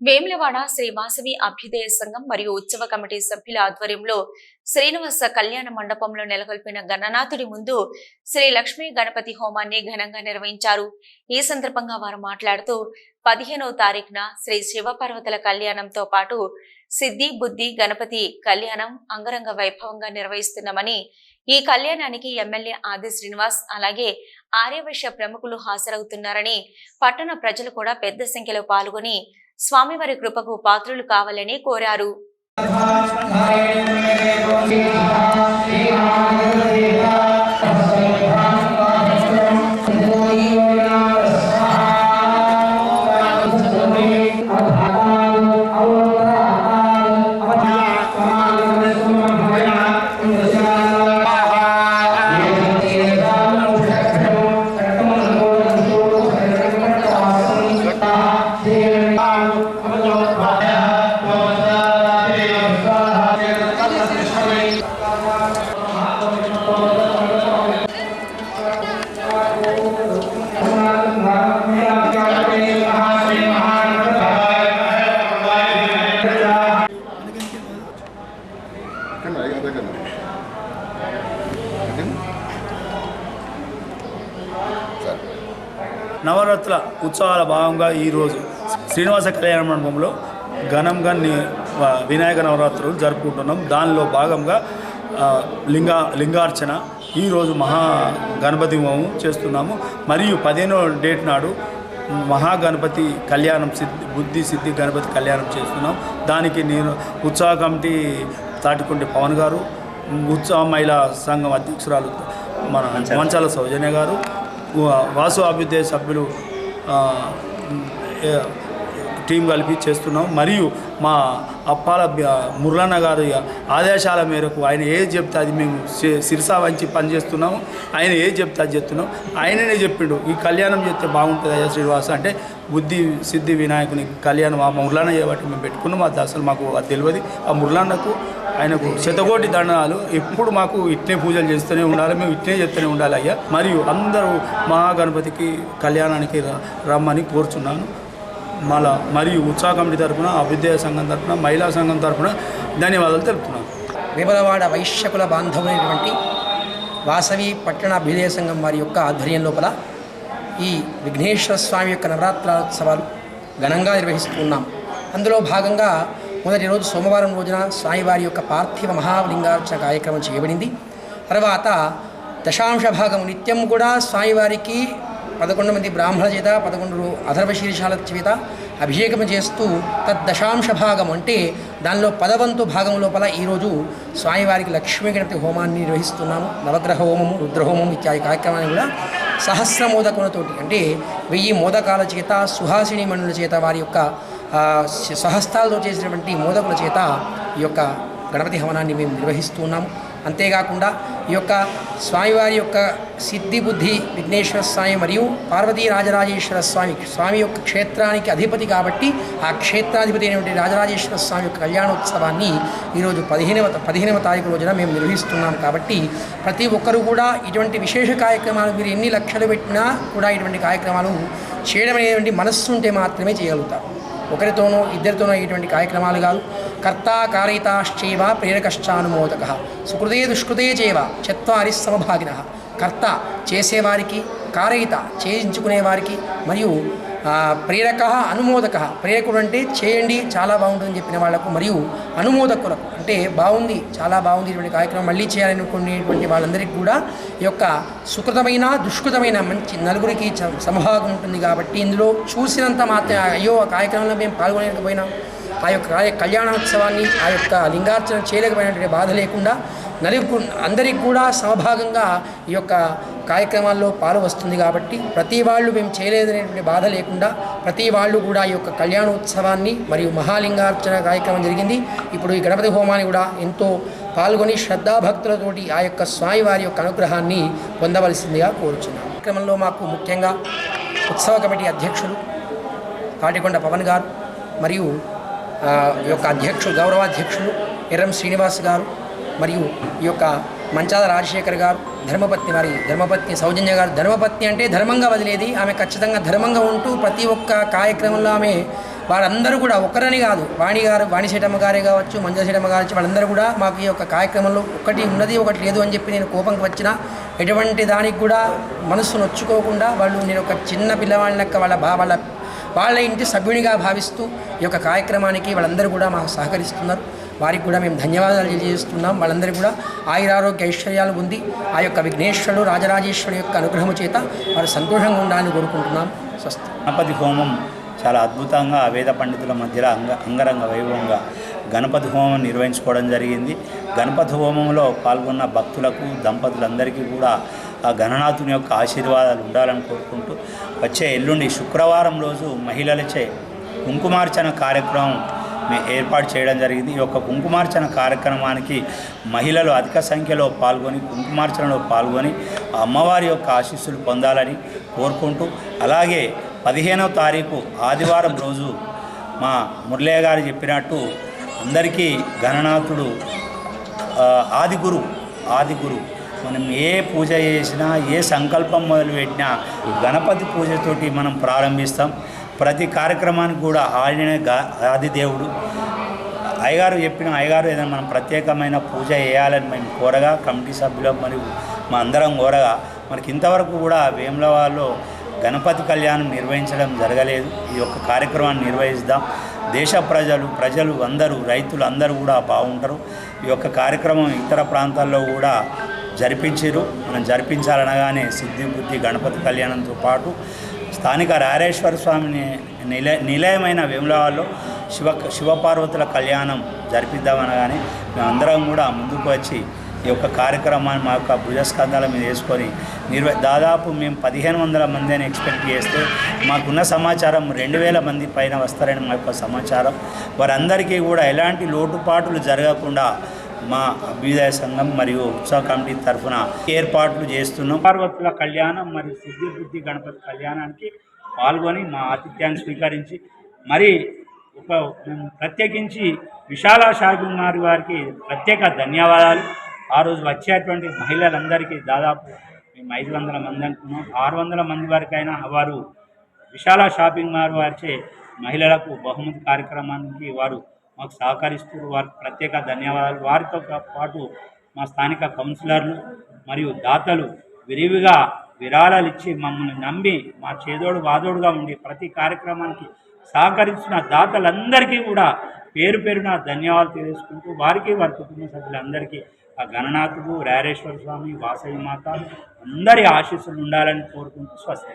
వేములవాడ శ్రీ వాసవి అభ్యుదయ సంఘం మరియు ఉత్సవ కమిటీ సభ్యుల ఆధ్వర్యంలో శ్రీనివాస కళ్యాణ మండపంలో నెలకొల్పిన గణనాథుడి ముందు శ్రీ లక్ష్మీ గణపతి హోమాన్ని ఘనంగా నిర్వహించారు. ఈ సందర్భంగా వారు మాట్లాడుతూ పదిహేనవ తారీఖున శ్రీ శివపర్వతల కళ్యాణంతో పాటు సిద్ధి బుద్ధి గణపతి కళ్యాణం అంగరంగ వైభవంగా నిర్వహిస్తున్నామని ఈ కళ్యాణానికి ఎమ్మెల్యే ఆది శ్రీనివాస్ అలాగే ఆర్యవైశ్య ప్రముఖులు హాజరవుతున్నారని పట్టణ ప్రజలు కూడా పెద్ద సంఖ్యలో పాల్గొని స్వామివారి కృపకు పాత్రులు కావాలని కోరారు. కన్నా నవరాత్రుల ఉత్సవాల భాగంగా ఈరోజు శ్రీనివాస కళ్యాణ మండపంలో ఘనంగా వినాయక నవరాత్రులు జరుపుకుంటున్నాం. దానిలో భాగంగా లింగా లింగార్చన ఈరోజు మహా గణపతి హోమం చేస్తున్నాము. మరియు పదిహేనో డేట్ నాడు మహాగణపతి కళ్యాణం సిద్ధి బుద్ధి సిద్ధి గణపతి కళ్యాణం చేస్తున్నాం. దానికి నేను ఉత్సవ కమిటీ తాటికొండి పవన్ గారు ఉత్సవ మహిళా సంఘం అధ్యక్షురాలు మన మంచాల సౌజన్య గారు వాసు అభ్యుదయ సభ్యులు టీం కలిపి చేస్తున్నాం. మరియు మా అప్పాల బ్య- మురళన్న గారి ఆదేశాల మేరకు ఆయన ఏది చెప్తే అది మేము సి- వంచి పనిచేస్తున్నాము. ఆయన ఏది చెప్తే అది చెప్తున్నాం ఆయననే చెప్పిండు ఈ కళ్యాణం చేస్తే బాగుంటుంది అయ్యా శ్రీనివాస అంటే బుద్ధి సిద్ధి వినాయకుని కళ్యాణం ఆ మురళన్న చేయబట్టి మేము పెట్టుకున్నాం. అది అసలు మాకు అది తెలియదు. ఆ మురళన్నకు ఆయనకు శతకోటి దండాలు ఎప్పుడు మాకు ఇట్నే పూజలు చేస్తూనే ఉండాలి మేము ఇట్నే చేస్తూనే ఉండాలి అయ్యా. మరియు అందరూ మహాగణపతికి కళ్యాణానికి రమ్మని కోరుచున్నాను. మళ్ళా మరియు ఉత్సాహ కమిటీ తరఫున అభ్యుదయ సంఘం తరఫున మహిళా సంఘం తరఫున ధన్యవాదాలు తెలుపుతున్నాను. విమలవాడ వైశ్యకుల బాంధవులైనటువంటి వాసవి పట్టణ అభ్యుదయ సంఘం వారి యొక్క ఆధ్వర్యం లోపల ఈ విఘ్నేశ్వర స్వామి యొక్క నవరాత్రోత్సవాలు ఘనంగా నిర్వహిస్తున్నాం అందులో భాగంగా మొదటి రోజు సోమవారం రోజున స్వామివారి యొక్క పార్థివ మహాలింగార్చన కార్యక్రమం చేయబడింది. తర్వాత దశాంశ భాగం నిత్యం కూడా స్వామివారికి పదకొండు మంది బ్రాహ్మణ చేత పదకొండు అధర్వశీర్షాల చేత అభిషేకం చేస్తూ తద్దశాంశ భాగం అంటే దానిలో పదవంతు భాగం లోపల ఈరోజు స్వామివారికి లక్ష్మీ గణపతి హోమాన్ని నిర్వహిస్తున్నాము. నవగ్రహ హోమము రుద్రహోమం ఇత్యాది కార్యక్రమాన్ని కూడా సహస్ర మోదకులతోటి అంటే వెయ్యి మోదకాల చేత సుహాసిని మణుల చేత వారి యొక్క సహస్తాలతో చేసినటువంటి మోదకుల చేత ఈ యొక్క గణపతి హవనాన్ని మేము నిర్వహిస్తూ ఉన్నాము అంతేకాకుండా ఈ యొక్క స్వామివారి యొక్క సిద్ధి బుద్ధి విఘ్నేశ్వర స్వామి మరియు పార్వతీ రాజరాజేశ్వర స్వామి స్వామి యొక్క క్షేత్రానికి అధిపతి కాబట్టి ఆ క్షేత్రాధిపతి అయినటువంటి రాజరాజేశ్వర స్వామి యొక్క కళ్యాణోత్సవాన్ని ఈరోజు పదిహేనవ పదిహేనవ తారీఖు రోజున మేము నిర్వహిస్తున్నాం కాబట్టి ప్రతి ఒక్కరూ కూడా ఇటువంటి విశేష కార్యక్రమాలు మీరు ఎన్ని లక్షలు పెట్టినా కూడా ఇటువంటి కార్యక్రమాలు చేయడం అనేటువంటి మనస్సు ఉంటే మాత్రమే చేయగలుగుతారు ఒకరితోనో ఇద్దరితోనో ఇటువంటి కార్యక్రమాలు కాదు. కర్త కారయితాశ్చైవ ప్రేరకశ్చానుమోదక. సుకృతే దుష్కృతే చేవ చత్వారి సమభాగిన. కర్త చేసేవారికి కారయిత చేయించుకునేవారికి మరియు ప్రేరక అనుమోదక. ప్రేరకుడు అంటే చేయండి చాలా బాగుంటుందని చెప్పిన వాళ్ళకు మరియు అనుమోదకులకు. అంటే బాగుంది చాలా బాగుంది ఇటువంటి కార్యక్రమం మళ్ళీ చేయాలనుకునేటువంటి వాళ్ళందరికీ కూడా ఈ యొక్క సుకృతమైన దుష్కృతమైన మంచి నలుగురికి చ- ఉంటుంది కాబట్టి ఇందులో చూసినంత మాత్రమే అయ్యో ఆ కార్యక్రమంలో మేము పాల్గొనలేకపోయినాం. ఆ యొక్క కళ్యాణోత్సవాన్ని ఆ యొక్క లింగార్చన చేయలేకపోయినటువంటి బాధ లేకుండా నలుగు అందరికి కూడా సమభాగంగా ఈ యొక్క కార్యక్రమాల్లో పాలు వస్తుంది కాబట్టి ప్రతి వాళ్ళు మేము చేయలేదనేటువంటి బాధ లేకుండా ప్రతి వాళ్ళు కూడా ఈ యొక్క కళ్యాణోత్సవాన్ని మరియు మహాలింగార్చన కార్యక్రమం జరిగింది. ఇప్పుడు ఈ గణపతి హోమాన్ని కూడా ఎంతో పాల్గొని శ్రద్ధాభక్తులతోటి ఆ యొక్క స్వామివారి యొక్క అనుగ్రహాన్ని పొందవలసిందిగా కోరుచున్నాం. కార్యక్రమంలో మాకు ముఖ్యంగా ఉత్సవ కమిటీ అధ్యక్షులు కాటికొండ పవన్ గారు మరియు ఈ యొక్క అధ్యక్షుడు గౌరవాధ్యక్షులు ఎర్రం శ్రీనివాస్ గారు మరియు ఈ యొక్క మంచాల రాజశేఖర్ గారు ధర్మపత్ని వారి ధర్మపత్ని సౌజన్య గారు ధర్మపత్ని అంటే ధర్మంగా వదిలేది. ఆమె ఖచ్చితంగా ధర్మంగా ఉంటూ ప్రతి ఒక్క కార్యక్రమంలో ఆమె వారందరూ కూడా ఒకరని కాదు. వాణి గారు వాణిశెట్టమ్మ గారే కావచ్చు మంజశెట్టమ్మ గారు వచ్చి వాళ్ళందరూ కూడా మాకు ఈ యొక్క కార్యక్రమంలో ఒకటి ఉన్నది ఒకటి లేదు అని చెప్పి నేను కోపంకి వచ్చిన ఎటువంటి దానికి కూడా మనస్సు నొచ్చుకోకుండా వాళ్ళు నేను ఒక చిన్న పిల్లవాళ్ళ లెక్క వాళ్ళ బా వాళ్ళ వాళ్ళ ఇంటి సభ్యునిగా భావిస్తూ ఈ యొక్క కార్యక్రమానికి వాళ్ళందరూ కూడా మాకు సహకరిస్తున్నారు. వారికి కూడా మేము ధన్యవాదాలు తెలియజేస్తున్నాం. వాళ్ళందరికీ కూడా ఆయురారోగ్య ఐశ్వర్యాలు ఉంది ఆ యొక్క విఘ్నేశ్వరుడు రాజరాజేశ్వరుడు యొక్క అనుగ్రహము చేత వారు సంతోషంగా ఉండాలని కోరుకుంటున్నాం. స్వస్తి. గణపతి హోమం చాలా అద్భుతంగా వేద పండితుల మధ్యలో అంగ అంగరంగ వైభవంగా గణపతి హోమం నిర్వహించుకోవడం జరిగింది. గణపతి హోమంలో పాల్గొన్న భక్తులకు దంపతులందరికీ కూడా ఆ గణనాథుని యొక్క ఆశీర్వాదాలు ఉండాలని కోరుకుంటూ వచ్చే ఎల్లుండి శుక్రవారం రోజు మహిళలచే కుంకుమార్చన కార్యక్రమం ఏర్పాటు చేయడం జరిగింది. ఈ యొక్క కుంకుమార్చన కార్యక్రమానికి మహిళలు అధిక సంఖ్యలో పాల్గొని కుంకుమార్చనలో పాల్గొని అమ్మవారి యొక్క ఆశీస్సులు పొందాలని కోరుకుంటూ అలాగే పదిహేనవ తారీఖు ఆదివారం రోజు మా మురళయ్య గారు చెప్పినట్టు అందరికీ గణనాథుడు ఆదిగురు ఆదిగురు. మనం ఏ పూజ చేసినా ఏ సంకల్పం మొదలుపెట్టినా గణపతి పూజతోటి మనం ప్రారంభిస్తాం. ప్రతి కార్యక్రమానికి కూడా ఆయననే గా ఆదిదేవుడు అయ్యగారు చెప్పిన అయ్యగారు ఏదైనా మనం ప్రత్యేకమైన పూజ చేయాలని మేము కోరగా కమిటీ సభ్యులం మరియు మా అందరం కోరగా మనకి ఇంతవరకు కూడా వేములవాడలో గణపతి కళ్యాణం నిర్వహించడం జరగలేదు. ఈ యొక్క కార్యక్రమాన్ని నిర్వహిస్తాం. దేశ ప్రజలు ప్రజలు అందరూ రైతులు అందరూ కూడా బాగుంటారు. ఈ యొక్క కార్యక్రమం ఇతర ప్రాంతాల్లో కూడా జరిపించారు మనం జరిపించాలనగానే సిద్ధి బుద్ధి గణపతి కళ్యాణంతో పాటు స్థానిక రారేశ్వర స్వామిని నిలయ నిలయమైన వేములవాడలో శివ శివపార్వతుల కళ్యాణం జరిపిద్దామనగానే మేమందరం కూడా ముందుకు వచ్చి ఈ యొక్క కార్యక్రమాన్ని మా యొక్క భుజస్కంధాల మీద వేసుకొని నిర్వ దాదాపు మేము పదిహేను వందల మంది అని ఎక్స్పెక్ట్ చేస్తే మాకున్న సమాచారం రెండు వేల మంది పైన వస్తారని మా యొక్క సమాచారం. వారందరికీ కూడా ఎలాంటి లోటుపాట్లు జరగకుండా మా అభ్యుదయ సంఘం మరియు ఉత్సవ కమిటీ తరఫున ఏర్పాట్లు చేస్తున్నాం. పార్వతుల కళ్యాణం మరియు సిద్ధి బుద్ధి గణపతి కళ్యాణానికి పాల్గొని మా ఆతిథ్యాన్ని స్వీకరించి మరి ఒక మేము ప్రత్యేకించి విశాల షాపింగ్ వారికి ప్రత్యేక ధన్యవాదాలు. ఆ రోజు వచ్చేటువంటి మహిళలందరికీ దాదాపు మేము ఐదు వందల మంది అనుకున్నాం. ఆరు వందల మంది వరకైనా వారు విశాల షాపింగ్ మాల్ వారిచే మహిళలకు బహుమతి కార్యక్రమానికి వారు మాకు సహకరిస్తూ వారికి ప్రత్యేక ధన్యవాదాలు. వారితో పాటు మా స్థానిక కౌన్సిలర్లు మరియు దాతలు విరివిగా విరాళాలు ఇచ్చి మమ్మల్ని నమ్మి మా చేదోడు వాదోడుగా ఉండి ప్రతి కార్యక్రమానికి సహకరించిన దాతలందరికీ కూడా పేరు పేరున ధన్యవాదాలు తెలియజేసుకుంటూ వారికి వారి కుటుంబ సభ్యులందరికీ ఆ గణనాథుడు రారేశ్వర స్వామి వాసవి మాత అందరి ఆశీస్సులు ఉండాలని కోరుకుంటూ స్వస్తి.